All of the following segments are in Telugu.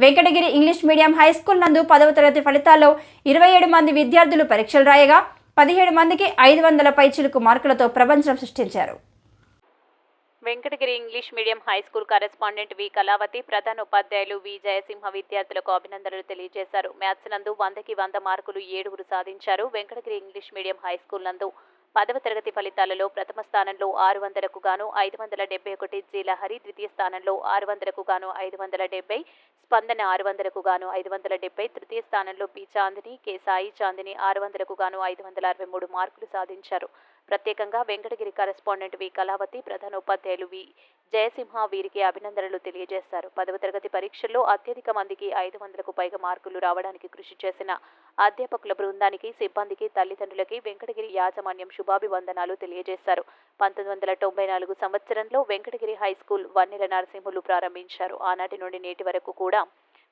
Venkatagiri English medium high school నందు పదవ తరగతి ఫలితాల్లో ఇరవై ఏడు మంది విద్యార్థులు పరీక్షలు రాయగా పదిహేడు మందికి ఐదు వందల పైచిలుకు మార్కులతో ప్రపంచం సృష్టించారు. Venkatagiri English medium high school correspondent V Kalavathi ప్రధాన ఉపాధ్యాయులు వి జయసింహ విద్యార్థులకు అభినందనలు తెలియజేశారు. మ్యాథ్స్ నందు వందకి వంద మార్కులు ఏడుగురు సాధించారు. Venkatagiri English medium high school నందు పదవ తరగతి ఫలితాలలో ప్రథమ స్థానంలో ఆరు వందలకు గాను ఐదు వందల డెబ్బై ఒకటి జి లహరి ద్వితీయ స్థానంలో ఆరు వందలకు గాను ఐదు వందల డెబ్బై స్పందన ఆరు వందలకు గాను ఐదు వందల డెబ్బై తృతీయ స్థానంలో పి చాందిని కె సాయి చాందిని ఆరు వందలకు గాను ఐదు వందల అరవై మూడు మార్కులు సాధించారు. ప్రత్యేకంగా వెంకటగిరి కరెస్పాండెంట్ వి. కళావతి ప్రధాన ఉపాధ్యాయులు వి. జయసింహ వీరికి అభినందనలు తెలియజేశారు. పదవ తరగతి పరీక్షల్లో అత్యధిక మందికి ఐదు వందలకు పైగా మార్కులు రావడానికి కృషి చేసిన అధ్యాపకుల బృందానికి సిబ్బందికి తల్లిదండ్రులకి వెంకటగిరి యాజమాన్యం శుభాభివందనాలు తెలియజేశారు. పంతొమ్మిది వందల తొంభై నాలుగు సంవత్సరంలో వెంకటగిరి హై స్కూల్ వన్నెల నరసింహులు ప్రారంభించారు. ఆనాటి నుండి నేటి వరకు కూడా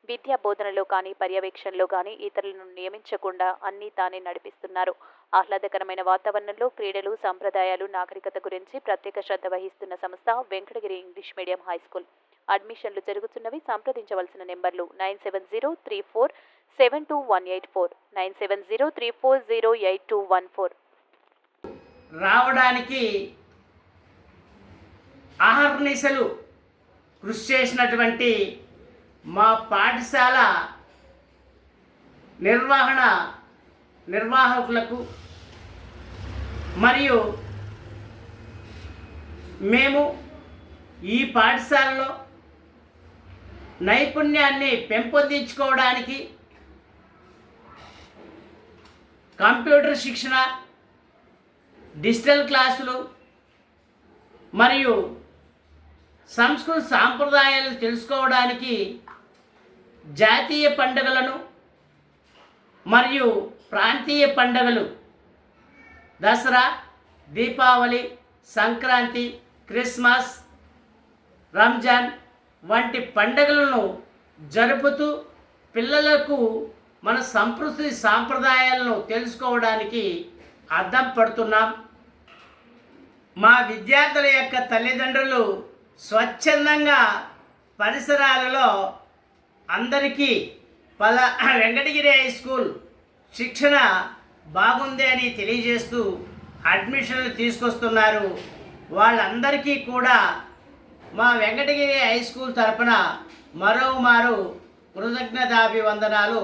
విద్యా బోధనలో కానీ పర్యవేక్షణలో కానీ ఇతరులను నియమించకుండా అన్నీ తానే నడిపిస్తున్నారు. ఆహ్లాదకరమైన వాతావరణంలో క్రీడలు సంప్రదాయాలు నాగరికత గురించి ప్రత్యేక శ్రద్ధ వహిస్తున్న సంస్థ Venkatagiri English medium high school. అడ్మిషన్లు జరుగుతున్నవి సంప్రదించవలసిన నెంబర్లు nine seven zero three four seven two one eight four. Nine seven zero three four zero eight two one four. రావడానికి అహర్నిశలు కృషి చేసినటువంటి మా పాఠశాల నిర్వహణ నిర్వాహకులకు మరియు మేము ఈ పాఠశాలలో నైపుణ్యాన్ని పెంపొందించుకోవడానికి కంప్యూటర్ శిక్షణ డిజిటల్ క్లాసులు మరియు సంస్కృత సాంప్రదాయాలు తెలుసుకోవడానికి జాతీయ పండుగలను మరియు ప్రాంతీయ పండుగలు దసరా దీపావళి సంక్రాంతి క్రిస్మస్ రంజాన్ వంటి పండుగలను జరుపుతూ పిల్లలకు మన సంస్కృతి సాంప్రదాయాలను తెలుసుకోవడానికి అర్థం పడుతున్నాం. మా విద్యార్థుల యొక్క తల్లిదండ్రులు స్వచ్ఛందంగా పరిసరాలలో అందరికీ పల వెంకటగిరి హై స్కూల్ శిక్షణ బాగుంది అని తెలియజేస్తూ అడ్మిషన్లు తీసుకొస్తున్నారు. వాళ్ళందరికీ కూడా మా వెంకటగిరి హై స్కూల్ తరపున మరోమారు కృతజ్ఞతాభివందనాలు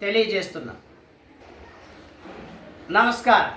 తెలియజేస్తున్నాం. నమస్కారం.